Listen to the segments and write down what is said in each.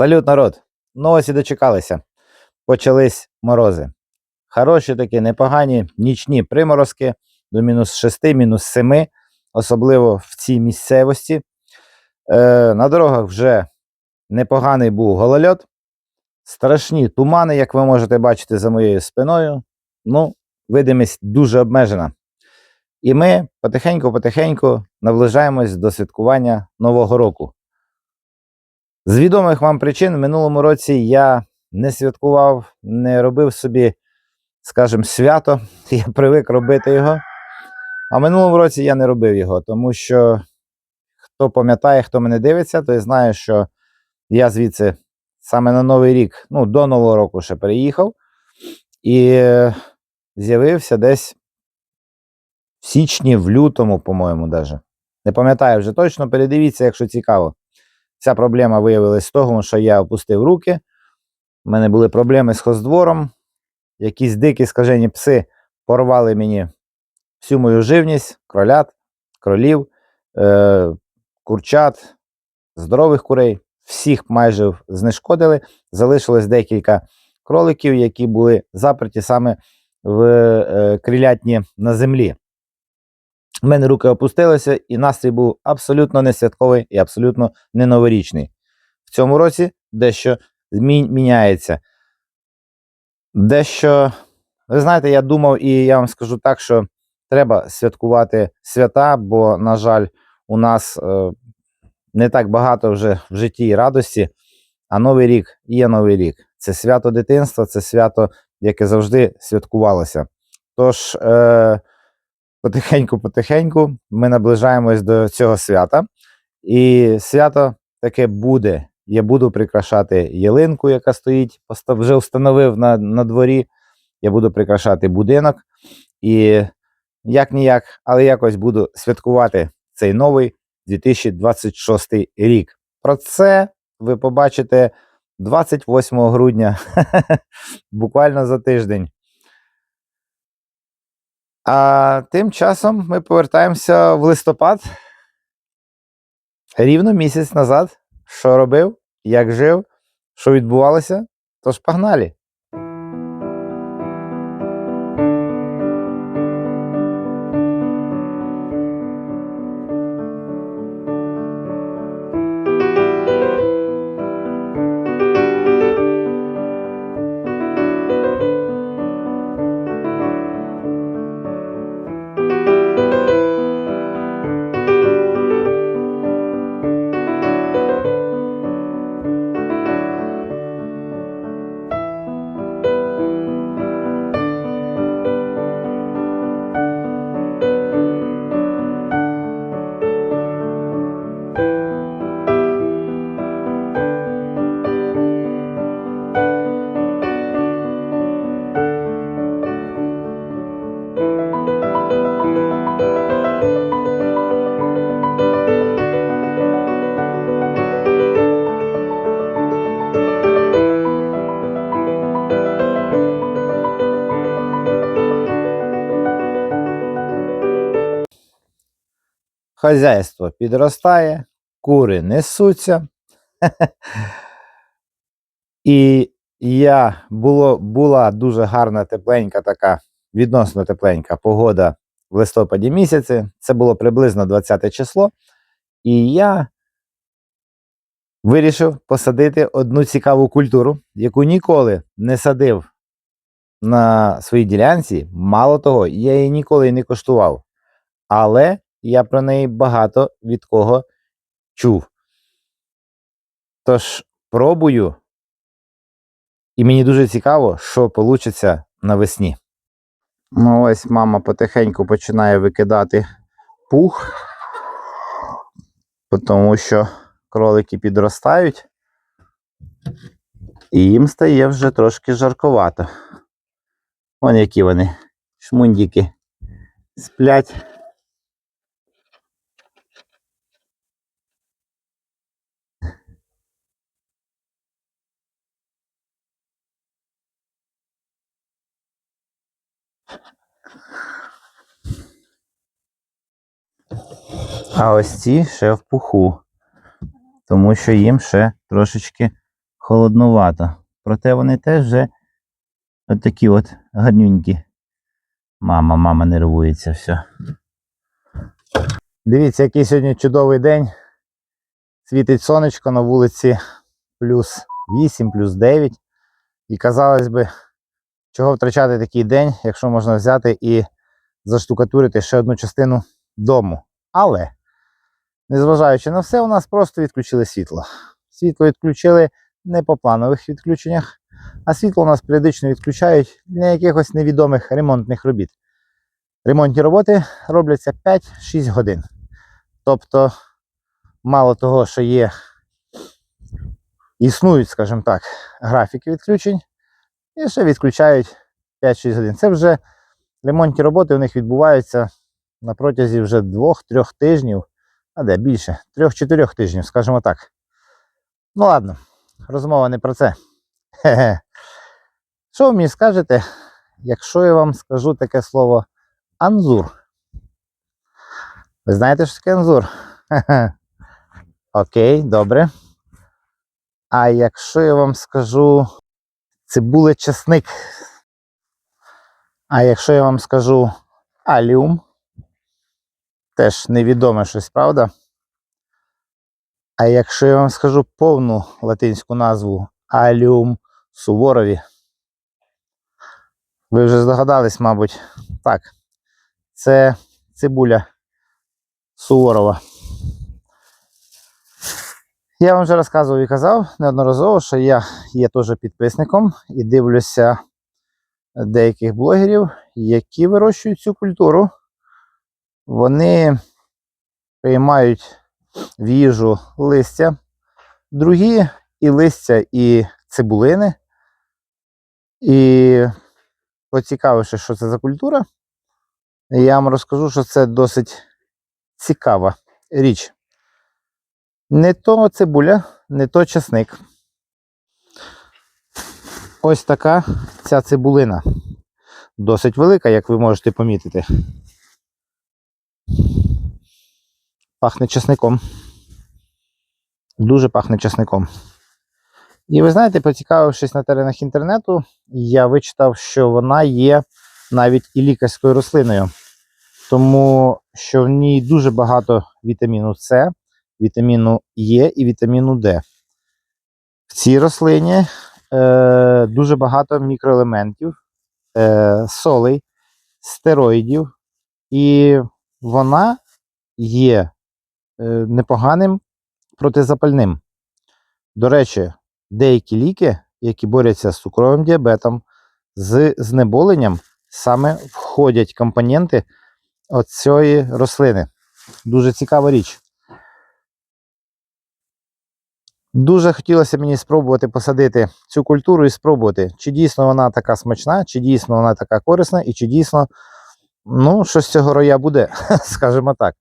Салют, народ! Ну ось і дочекалися. Почались морози. Хороші такі, непогані нічні приморозки до мінус 6, мінус 7, особливо в цій місцевості. Е, на дорогах вже непоганий був голольот. Страшні тумани, як ви можете бачити за моєю спиною. Ну, видимість дуже обмежена. І ми потихеньку-потихеньку наближаємось до святкування Нового року. З відомих вам причин в минулому році я не святкував, не робив собі, скажімо, свято. Я привик робити його. А в минулому році я не робив його, тому що хто пам'ятає, хто мене дивиться, той знає, що я звідси саме на Новий рік, ну, до Нового року ще переїхав і з'явився десь в січні, в лютому, по-моєму, даже. Не пам'ятаю вже точно, передивіться, якщо цікаво. Ця проблема виявилась з того, що я опустив руки. У мене були проблеми з хоздвором. Якісь дикі скажені пси порвали мені всю мою живність, кролят, кролів, е- курчат, здорових курей. Всіх майже знешкодили. Залишилось декілька кроликів, які були заперті саме в е- крилятні на землі. У мене руки опустилися, і настрій був абсолютно не святковий і абсолютно не новорічний. В цьому році дещо міняється. Дещо, ви знаєте, я думав, і я вам скажу так, що треба святкувати свята, бо, на жаль, у нас е, не так багато вже в житті і радості, а Новий рік є Новий рік. Це свято дитинства, це свято, яке завжди святкувалося. Тож, е, потихеньку-потихеньку ми наближаємось до цього свята. І свято таке буде. Я буду прикрашати ялинку, яка стоїть, вже встановив на, на дворі. Я буду прикрашати будинок. І як ніяк, але якось буду святкувати цей новий 2026 рік. Про це ви побачите 28 грудня, буквально за тиждень. А тим часом ми повертаємося в листопад. Рівно місяць назад. Що робив, як жив, що відбувалося? Тож погнали. Хазяйство підростає, кури несуться. І я було, була дуже гарна, тепленька така, відносно тепленька погода в листопаді місяці. Це було приблизно 20 число. І я вирішив посадити одну цікаву культуру, яку ніколи не садив на своїй ділянці. Мало того, я її ніколи не коштував. Але я про неї багато від кого чув. Тож пробую, і мені дуже цікаво, що вийде навесні. Ну, ось мама потихеньку починає викидати пух, тому що кролики підростають, і їм стає вже трошки жарковато. Вон які вони, шмундіки, сплять. А ось ці ще в пуху, тому що їм ще трошечки холоднувато. Проте вони теж вже от такі от гарнюнькі. Мама, мама нервується, все. Дивіться, який сьогодні чудовий день. Світить сонечко на вулиці плюс 8, плюс 9. І казалось би, чого втрачати такий день, якщо можна взяти і заштукатурити ще одну частину дому. Але, незважаючи на все, у нас просто відключили світло. Світло відключили не по планових відключеннях, а світло у нас періодично відключають для якихось невідомих ремонтних робіт. Ремонтні роботи робляться 5-6 годин. Тобто, мало того, що є, існують, скажімо так, графіки відключень, і ще відключають 5-6 годин. Це вже ремонтні роботи у них відбуваються на протязі вже 2-3 тижнів, а де більше, 3-4 тижнів, скажімо так. Ну ладно, розмова не про це. Хе-хе. Що ви мені скажете, якщо я вам скажу таке слово анзур? Ви знаєте, що таке анзур? Хе-хе. Окей, добре. А якщо я вам скажу цибуле чесник? А якщо я вам скажу аліум, теж невідоме щось, правда? А якщо я вам скажу повну латинську назву аліум суворові, ви вже здогадались, мабуть, так. Це цибуля суворова. Я вам вже розказував і казав неодноразово, що я є теж підписником і дивлюся деяких блогерів, які вирощують цю культуру. Вони приймають в їжу листя, другі і листя, і цибулини. І поцікавивши, що це за культура, я вам розкажу, що це досить цікава річ. Не то цибуля, не то часник. Ось така ця цибулина. Досить велика, як ви можете помітити. Пахне часником. Дуже пахне часником. І ви знаєте, поцікавившись на теренах інтернету, я вичитав, що вона є навіть і лікарською рослиною, тому що в ній дуже багато вітаміну С, вітаміну Е і вітаміну Д. В цій рослині е, дуже багато мікроелементів, е, солей, стероїдів, і вона є е, непоганим протизапальним. До речі, деякі ліки, які борються з цукровим діабетом, з знеболенням, саме входять компоненти оцієї рослини. Дуже цікава річ. Дуже хотілося мені спробувати посадити цю культуру і спробувати, чи дійсно вона така смачна, чи дійсно вона така корисна, і чи дійсно ну, щось з цього роя буде, скажімо так.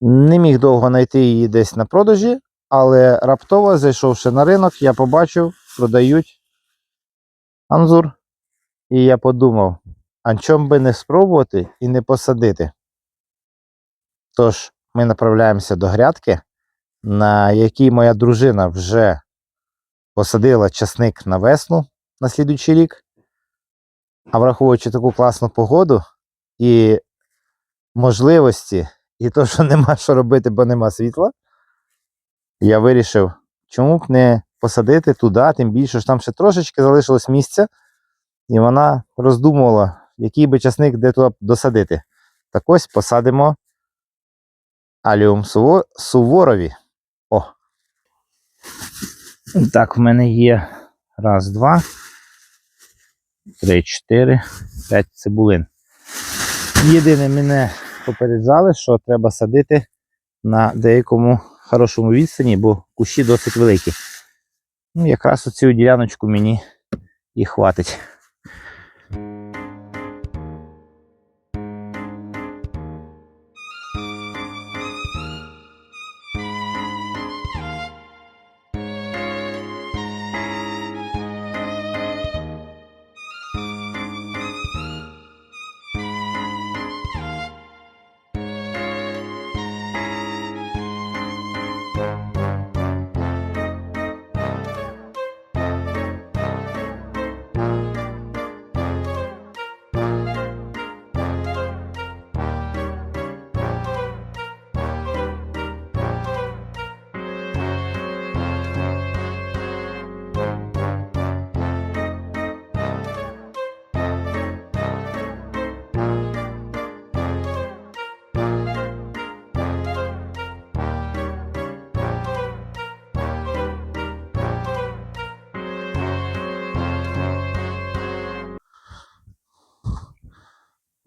Не міг довго знайти її десь на продажі, але раптово, зайшовши на ринок, я побачив, продають анзур. І я подумав, а чом би не спробувати і не посадити. Тож, ми направляємося до грядки, на якій моя дружина вже посадила часник на весну на слідуючий рік. А враховуючи таку класну погоду і можливості, і то, що нема що робити, бо нема світла, я вирішив, чому б не посадити туди, тим більше що там ще трошечки залишилось місця, і вона роздумувала, який би часник де туди досадити. Так ось посадимо аліум суворові. О. Так, в мене є раз, два, три, чотири, п'ять цибулин. Єдине мене попереджали, що треба садити на деякому хорошому відстані, бо кущі досить великі. Ну, якраз оцю діляночку мені і хватить.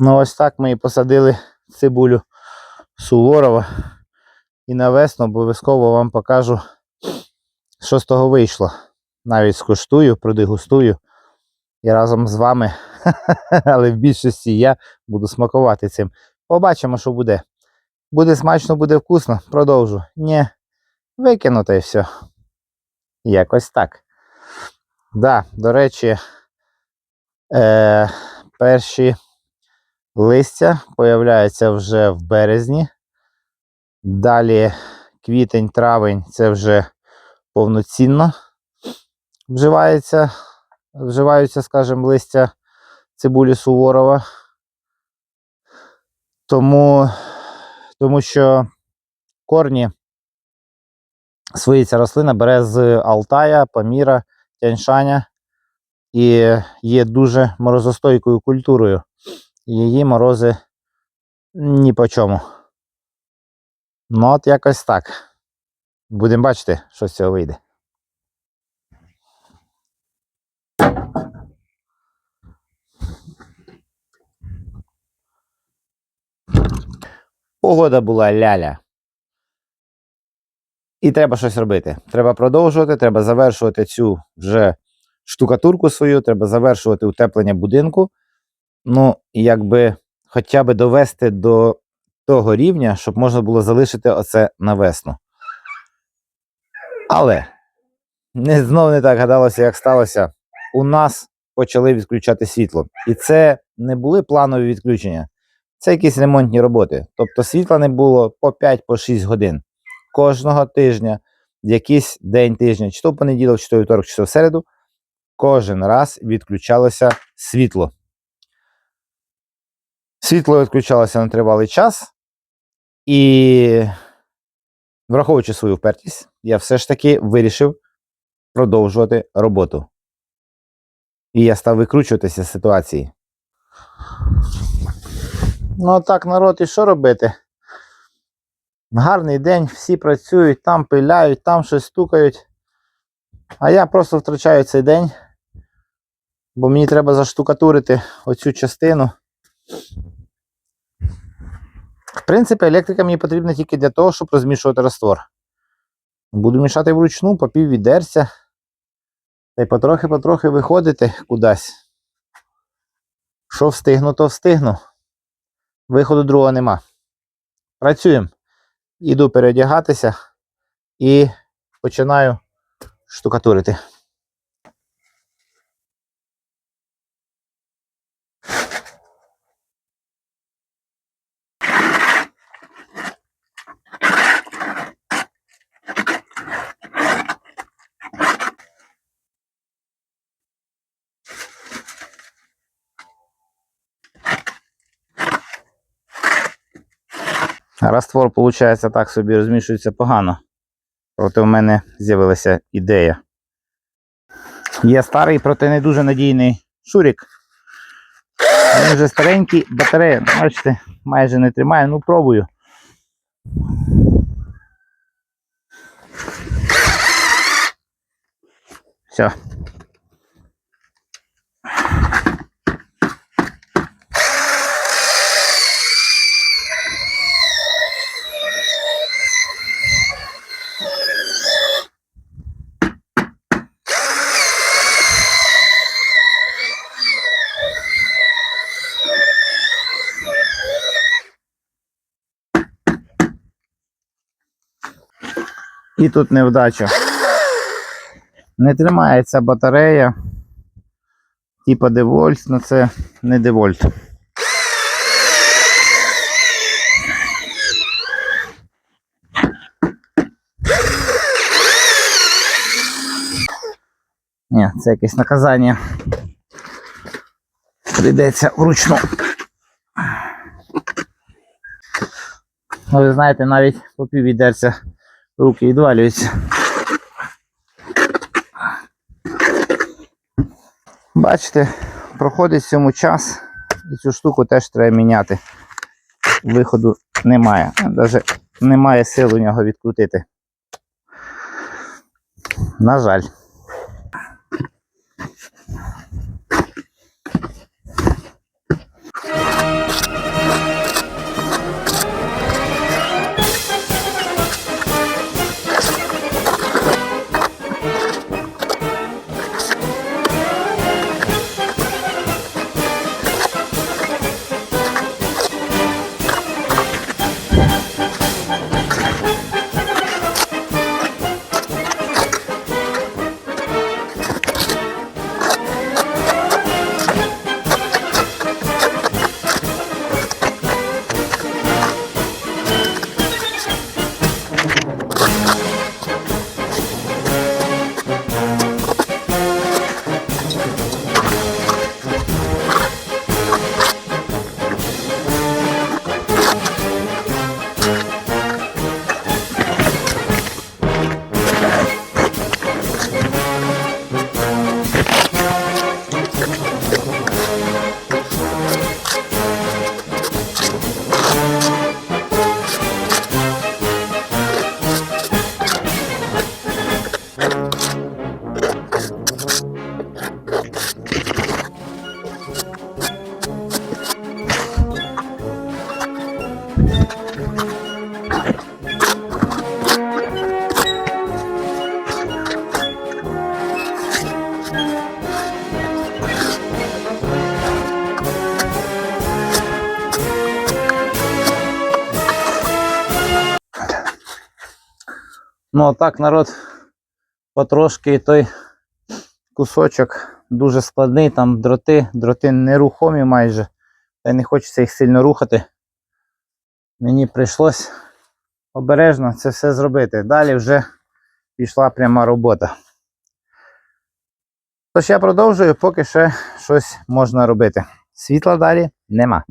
Ну, ось так ми і посадили цибулю Суворова. І на весну обов'язково вам покажу, що з того вийшло. Навіть скуштую, продегустую. І разом з вами, але в більшості я буду смакувати цим. Побачимо, що буде. Буде смачно, буде вкусно. Продовжу. Ні, викину все. Якось так. Да, до речі, е, перші листя появляються вже в березні. Далі квітень, травень це вже повноцінно вживається, вживаються, скажімо, листя цибулі Суворова. Тому, тому що корні свої ця рослина бере з Алтая, Паміра, Тяньшаня і є дуже морозостойкою культурою. Її морози ні по чому. Ну, от якось так. Будемо бачити, що з цього вийде. Погода була ляля. І треба щось робити. Треба продовжувати, треба завершувати цю вже штукатурку свою, треба завершувати утеплення будинку. Ну, якби хоча б довести до того рівня, щоб можна було залишити оце на весну. Але не знов не так гадалося, як сталося. У нас почали відключати світло. І це не були планові відключення, це якісь ремонтні роботи. Тобто світла не було по 5-6 годин кожного тижня, якийсь день тижня, чи то понеділок, чи то вівторок, чи то в середу, кожен раз відключалося світло. Світло відключалося на тривалий час, і, враховуючи свою впертість, я все ж таки вирішив продовжувати роботу. І я став викручуватися з ситуації. Ну, так, народ, і що робити? Гарний день, всі працюють, там пиляють, там щось стукають. А я просто втрачаю цей день, бо мені треба заштукатурити оцю частину. В принципі, електрика мені потрібна тільки для того, щоб розмішувати раствор. Буду мішати вручну, по пів відерця. Та й потрохи-потрохи виходити кудись. Що встигну, то встигну. Виходу другого нема. Працюємо. Іду переодягатися і починаю штукатурити. Раствор, виходить, так собі розмішується погано. Проте в мене з'явилася ідея. Є старий, проте не дуже надійний шурік. Він вже старенький, батарея, бачите, майже не тримає, ну пробую. Все. І тут невдача. Не тримається батарея. Типа девольт, але це не девольт. Ні, це якесь наказання. Прийдеться вручну. Ну, ви знаєте, навіть по пів відерця руки відвалюються. Бачите, проходить цьому час і цю штуку теж треба міняти. Виходу немає. Навіть немає сил у нього відкрутити. На жаль. Ну, а так, народ, потрошки і той кусочок дуже складний, там дроти, дроти нерухомі майже. Та й не хочеться їх сильно рухати. Мені прийшлось обережно це все зробити. Далі вже пішла пряма робота. Тож я продовжую, поки ще щось можна робити. Світла далі нема.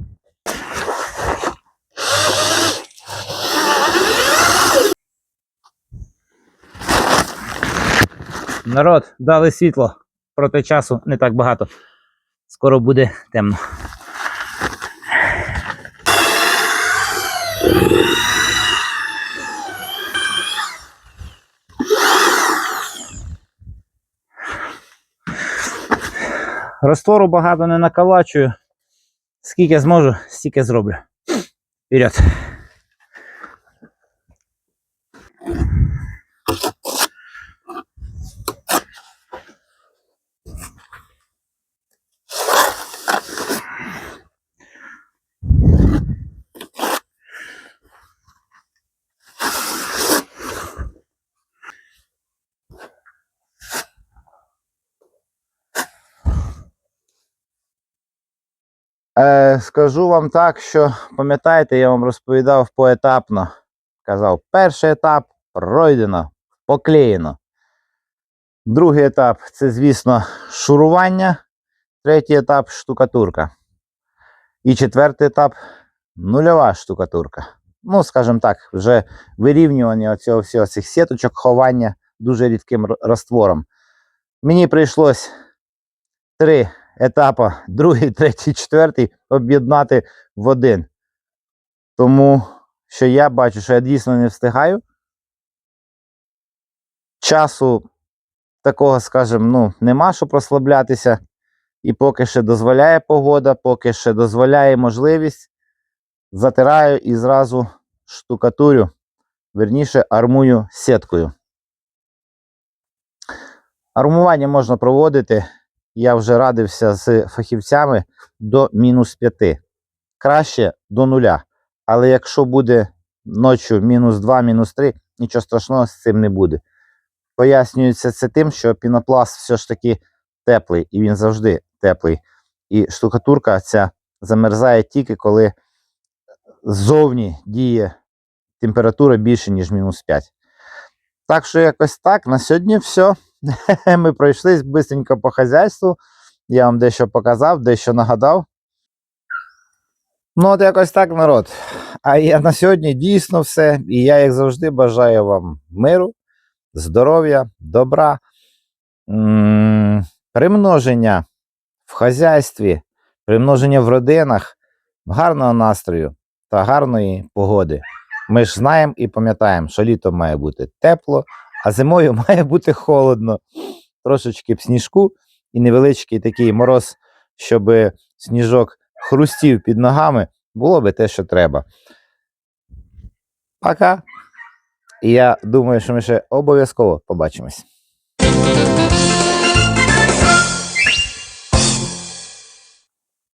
Народ, дали світло. Проти часу не так багато. Скоро буде темно. Роствору багато не накалачую. Скільки зможу, стільки зроблю. Вперед. Е, скажу вам так, що пам'ятаєте, я вам розповідав поетапно. Казав, перший етап пройдено, поклеєно. Другий етап це, звісно, шурування. Третій етап штукатурка. І четвертий етап нульова штукатурка. Ну, скажімо так, вже вирівнювання цього всього цих сіточок, ховання дуже рідким раствором. Мені прийшлось три етапи, другий, третій, четвертий, об'єднати в один. Тому що я бачу, що я дійсно не встигаю. Часу такого, скажімо, ну, нема, щоб розслаблятися. І поки ще дозволяє погода, поки ще дозволяє можливість, затираю і зразу штукатурю, верніше армую сіткою. Армування можна проводити я вже радився з фахівцями до мінус 5. Краще до нуля. Але якщо буде ночі мінус 2, мінус 3, нічого страшного з цим не буде. Пояснюється це тим, що пінопласт все ж таки теплий, і він завжди теплий. І штукатурка ця замерзає тільки коли ззовні діє температура більше, ніж мінус 5. Так що якось так. На сьогодні все. Ми пройшлись бистренько по хазяйству. Я вам дещо показав, дещо нагадав. Ну, от якось так, народ. А я на сьогодні дійсно все. І я, як завжди, бажаю вам миру, здоров'я, добра, примноження в хазяйстві, примноження в родинах, гарного настрою та гарної погоди. Ми ж знаємо і пам'ятаємо, що літо має бути тепло, а зимою має бути холодно. Трошечки б сніжку і невеличкий такий мороз, щоб сніжок хрустів під ногами, було би те, що треба. Пока. І я думаю, що ми ще обов'язково побачимось.